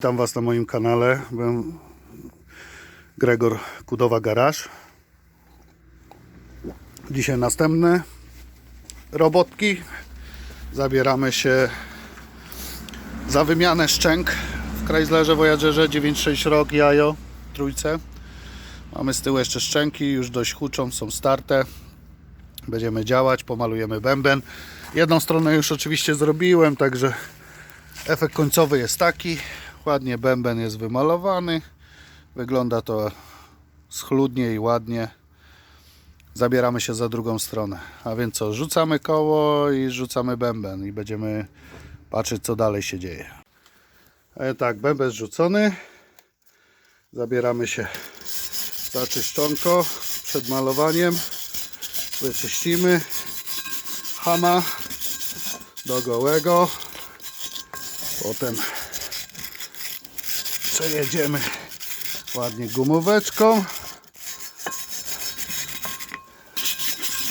Witam Was na moim kanale. Byłem Gregor Kudowa Garaż. Dzisiaj następne robotki. Zabieramy się za wymianę szczęk w Chryslerze Voyagerze 96 rok jajo trójce. Mamy z tyłu jeszcze szczęki, już dość huczą, są starte. Będziemy działać, pomalujemy bęben. Jedną stronę już oczywiście zrobiłem, także Efekt końcowy jest taki. Ładnie bęben jest wymalowany. Wygląda to schludnie i ładnie. Zabieramy się za drugą stronę. A więc co, rzucamy koło i rzucamy bęben i będziemy patrzeć co dalej się dzieje. E, tak, bęben rzucony. Zabieramy się za czyszczonko przed malowaniem. Wyczyścimy hama do gołego. Potem przejedziemy ładnie gumóweczką.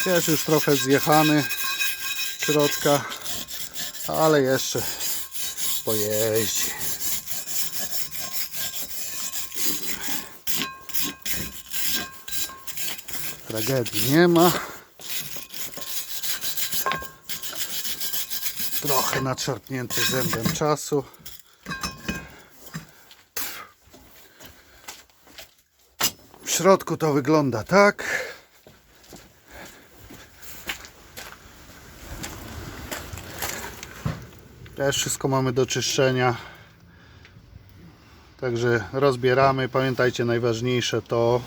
Jest już trochę zjechany środka, ale jeszcze pojeździ. Tragedii nie ma. Trochę nadszarpnięty zębem czasu. Środku to wygląda tak. Też wszystko mamy do czyszczenia. Także rozbieramy. Pamiętajcie, najważniejsze to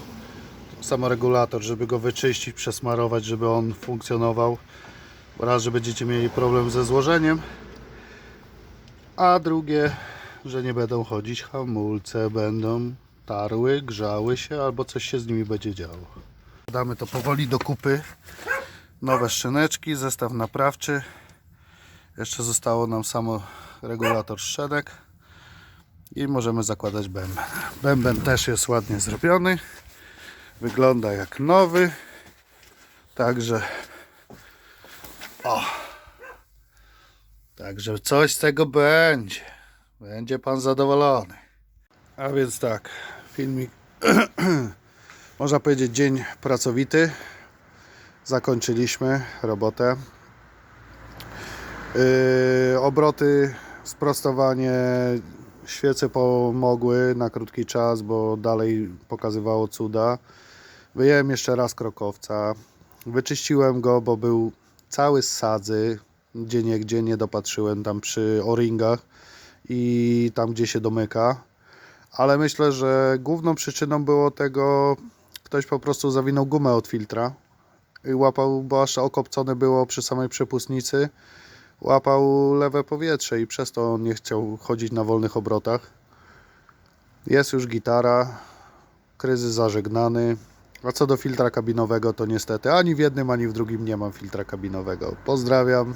samoregulator, żeby go wyczyścić, przesmarować, żeby on funkcjonował. Raz, że będziecie mieli problem ze złożeniem, a drugie, że nie będą chodzić hamulce, będą tarły, grzały się albo coś się z nimi będzie działo. Damy to powoli do kupy. Nowe szczyneczki, zestaw naprawczy. Jeszcze zostało nam samo regulator szczenek i możemy zakładać bęben. Bęben też jest ładnie zrobiony. Wygląda jak nowy. Także o. Także coś z tego będzie. Będzie pan zadowolony. A więc tak, filmik. Można powiedzieć dzień pracowity. Zakończyliśmy robotę. Yy, obroty, sprostowanie. Świece pomogły na krótki czas, bo dalej pokazywało cuda. Wyjąłem jeszcze raz krokowca. Wyczyściłem go, bo był cały z sadzy. Gdzie nie, gdzie nie dopatrzyłem tam przy o-ringach i tam gdzie się domyka. Ale myślę, że główną przyczyną było tego, ktoś po prostu zawinął gumę od filtra i łapał, bo aż okopcone było przy samej przepustnicy. Łapał lewe powietrze i przez to on nie chciał chodzić na wolnych obrotach. Jest już gitara, kryzys zażegnany. A co do filtra kabinowego, to niestety ani w jednym, ani w drugim nie mam filtra kabinowego. Pozdrawiam.